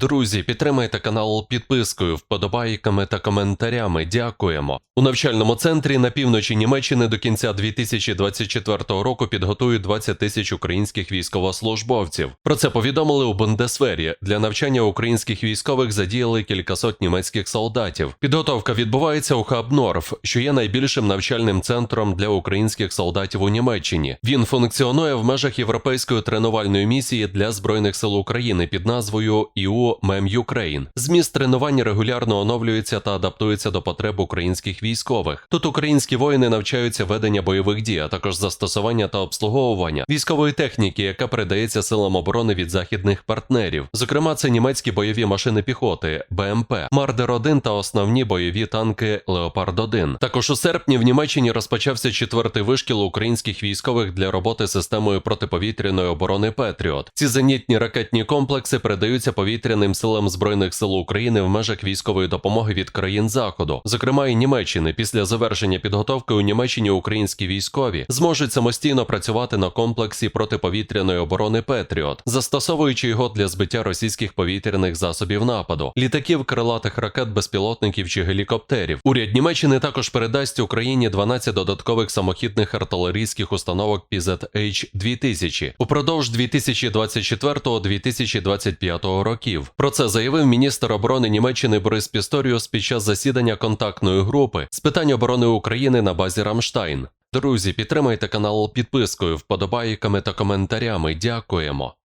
Друзі, підтримайте канал підпискою, вподобайками та коментарями. Дякуємо. У навчальному центрі на півночі Німеччини до кінця 2024 року підготують 20 тисяч українських військовослужбовців. Про це повідомили у Бундесвері. Для навчання українських військових задіяли кількасот німецьких солдатів. Підготовка відбувається у Хабнорф, що є найбільшим навчальним центром для українських солдатів у Німеччині. Він функціонує в межах європейської тренувальної місії для збройних сил України під назвою ІУ Мем Юкрейн. Зміст тренувань регулярно оновлюється та адаптується до потреб українських військових. Тут українські воїни навчаються ведення бойових дій, а також застосування та обслуговування військової техніки, яка передається силам оборони від західних партнерів. Зокрема, це німецькі бойові машини піхоти БМП, Мардер 1 та основні бойові танки Леопард 1 Також у серпні в Німеччині розпочався четвертий вишкіл українських військових для роботи системою протиповітряної оборони Петріот. Ці зенітні ракетні комплекси передаються повітряним силам збройних сил України в межах військової допомоги від країн заходу, зокрема і Німеччини. Після завершення підготовки у Німеччині українські військові зможуть самостійно працювати на комплексі протиповітряної оборони Петріот, застосовуючи його для збиття російських повітряних засобів нападу, літаків, крилатих ракет, безпілотників чи гелікоптерів. Уряд Німеччини також передасть Україні 12 додаткових самохідних артилерійських установок PZH 2000 упродовж 2024-2025 років. Про це заявив міністр оборони Німеччини Борис Пісторіус під час засідання контактної групи з питань оборони України на базі Рамштайн. Друзі, підтримайте канал підпискою, вподобайками та коментарями. Дякуємо.